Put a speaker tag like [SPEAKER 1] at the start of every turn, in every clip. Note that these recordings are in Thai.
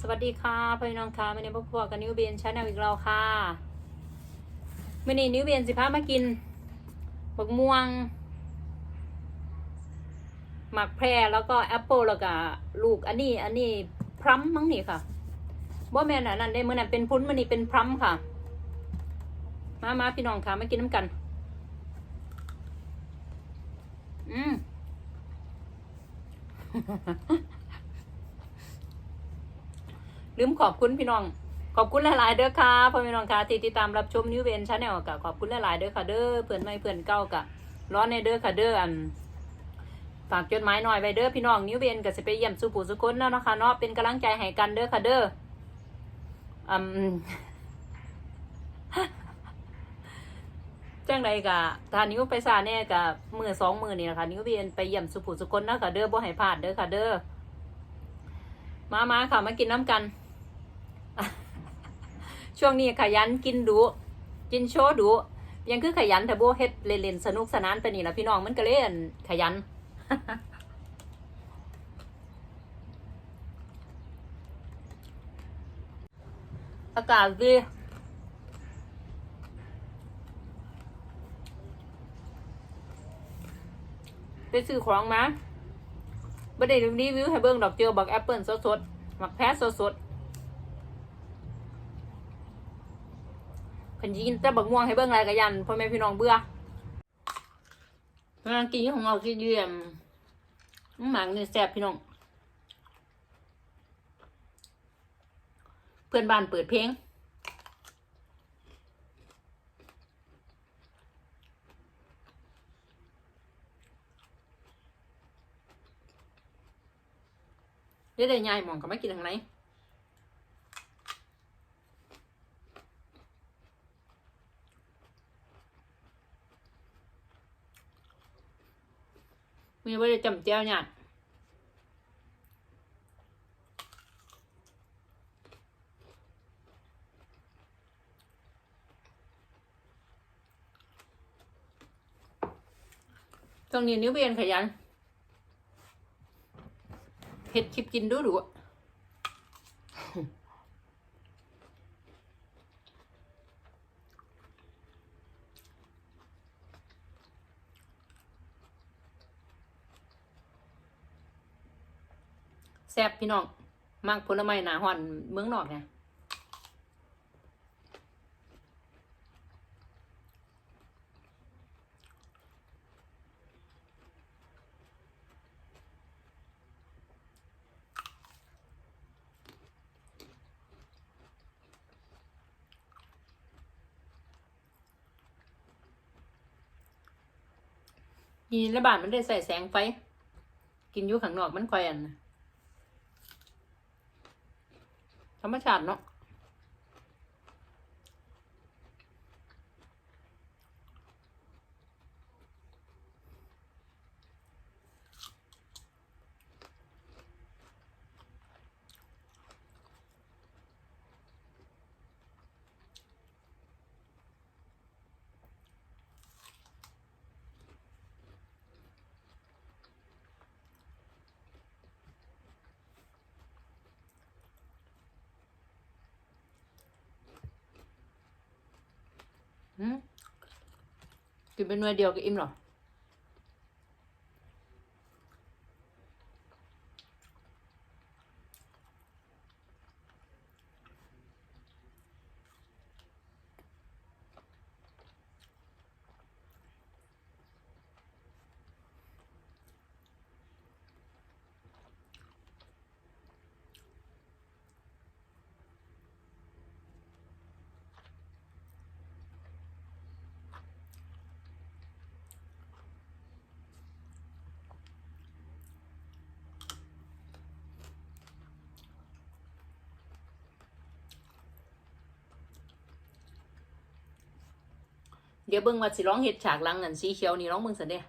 [SPEAKER 1] สวัสดีค่ะพี่น้องค่ะวันนี้พวกพวกกับนิวเบียนชาแนลอีกแล้วค่ะวันนี้นิวเบียนสิพามากินบักม่วง หมักแพรแล้วก็แอปเปิลแล้วก็ลูกอันนี้ อันนี้พรัมมั้งนี่ค่ะบ่แม่นอันนั้นได้เมื่อนั้นเป็นพุ้นมันนี่เป็นพรัมค่ะ มามาพี่น้องค่ะมากินน้ำกัน อืม ลืมขอบคุณพี่น้อง ขอบคุณหลาย ๆ เด้อค่ะพ่อพี่น้องค่ะที่ติดตามรับชมนิวเวนชาแนลกะขอบคุณหลาย ๆ เด้อค่ะเด้อเพื่อนไม่เพื่อนเก่ากะร้อนในเด้อค่ะเด้ออันฝากจดหมายหน่อยไปเด้อพี่น้องนิวเวนก็จะไปเยี่ยมสุผู้สุคนแล้วนะคะเนาะเป็นกำลังใจให้กันเด้อค่ะเด้ออืมจังใดกะถ้านิ้วไปซาเนี่ยกะมือสองมือนี่แหละคะนิ้วเวียนไปเยี่ยมสุผูสุคนนะค่ะเด้อบ่ให้พลาดเด้อค่ะเด้อมามาค่ะมากินน้ำกัน ช่วงนี้ขยันกินดูกินโชว์ดูยังคือขยันแต่บ่เฮ็ดเล่นๆสนุกสนานไปนี่ละพี่น้องมันก็เล่นขยันอากาศดีไปซื้อของมาบ่ได้รีวิวให้เบิ่งดอกเจอบักแอปเปิลสดๆบักแพะสดๆ ขันยินแต่บักม่วงให้เบิ่งอะไรกะยันพ่อแม่พี่น้องเบื่อกำลังกินของเราที่เยี่ยมหมังนี่แซ่บพี่น้อง เพื่อนบ้านเปิดเพลงเดี๋ยวได้ยายมองก็ไม่กินทางไหน มีว่าได้จำเจ้าเนี่ยตรงนี้นิ้วเบียนขยันเห็ดคลิปกินดูดูอะแซ่บพี่น้องมักผลไม้หนาหอนเมืองนอกไงยีนและบาทมันได้ใส่แสงไฟ กินอยู่ข้างนอกมันคอยอันนะ ธรรมชาติเนาะ กินเป็นหน่วยเดียวก็อิ่มหรอ เดี๋ยวเบิ่งว่าสิร้องเห็ดฉากลังนั่นสีเขียวนี่ร้องเบิ่งสันเด้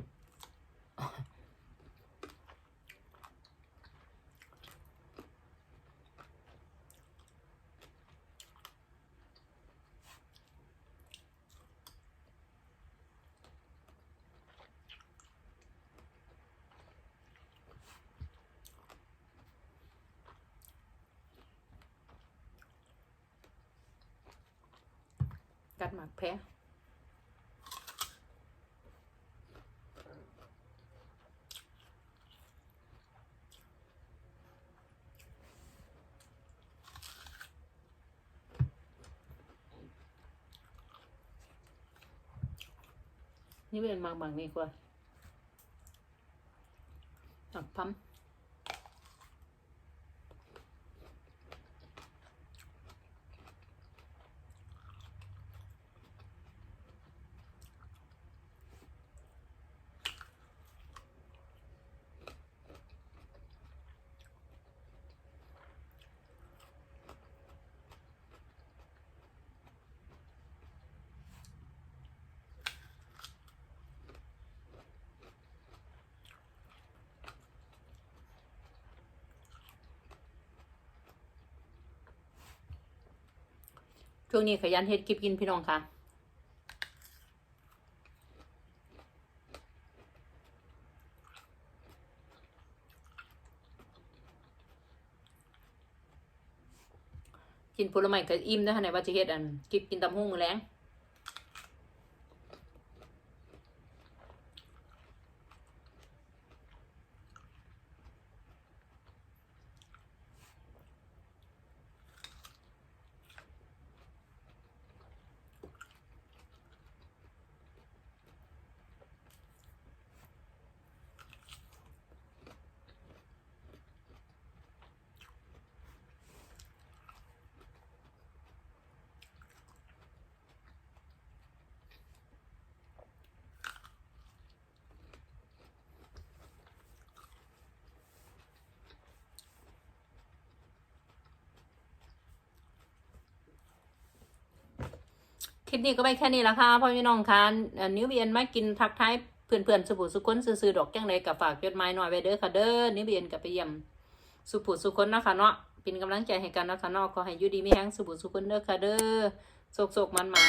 [SPEAKER 1] กัดหมักแพ้ นี่เป็นมักบางนี่กว่าตักพัม ช่วงนี้ขยันเฮ็ดคลิปกินพี่น้องค่ะกินผลไม้ก็อิ่มนะคะในว่าจะเฮ็ดอันคลิปกินตำหุ่งมื้อแรง คลิปนี้ก็ไปแค่นี้ละค่ะพ่อพี่น้องค่ะอันนิ้วเบียนมากินทักทายเพื่อนๆสุบุสุคนซื้อๆดอกจังไดกับฝากจดหมายหน่อยไว้เด้อค่ะเด้อนิ้วเบียนกับไปเยี่ยมสุบุสุคนนะคะเนาะเป็นกำลังใจให้กันนะคะเนาะขอให้ยูดีมีแห้งสุบุสุคนเด้อค่ะเด้อโศกโศกมันมัน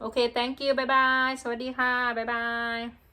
[SPEAKER 1] โอเค thank you บายบายสวัสดีค่ะบายบาย